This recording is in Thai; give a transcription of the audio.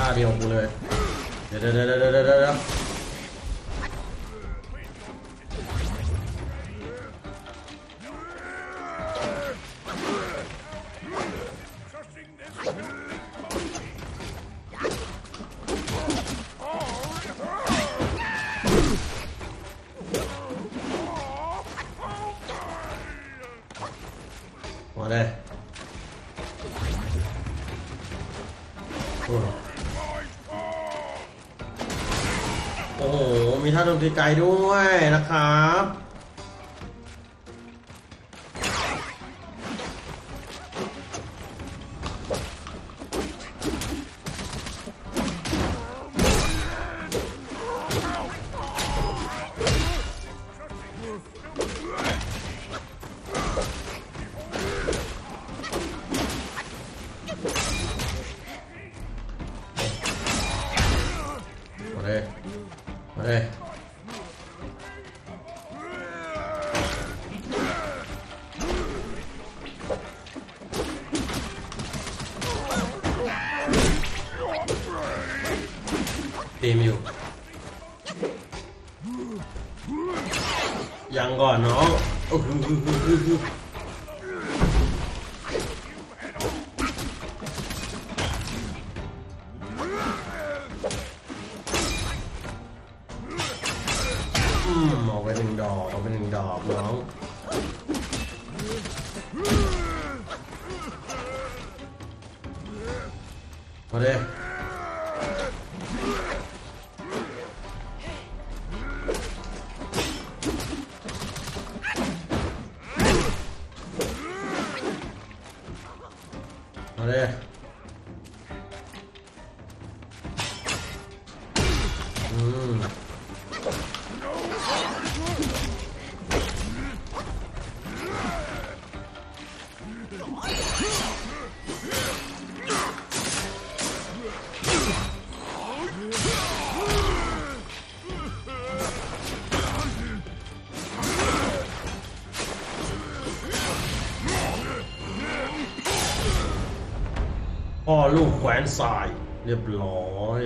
Ah, vi har Ole. Da, da, da, da, da, da. มาเลยโอ้โอ้โห มีท่าดนตรีไกลด้วยนะครับ ตีมอยู่ ยังก่อนน้องโอ้โหอืมอกไปหนึ่งดอกออกไปหนึ่งดอกน้องมาเล れ。うん。 พ่อลูกแขวนทราย เรียบร้อย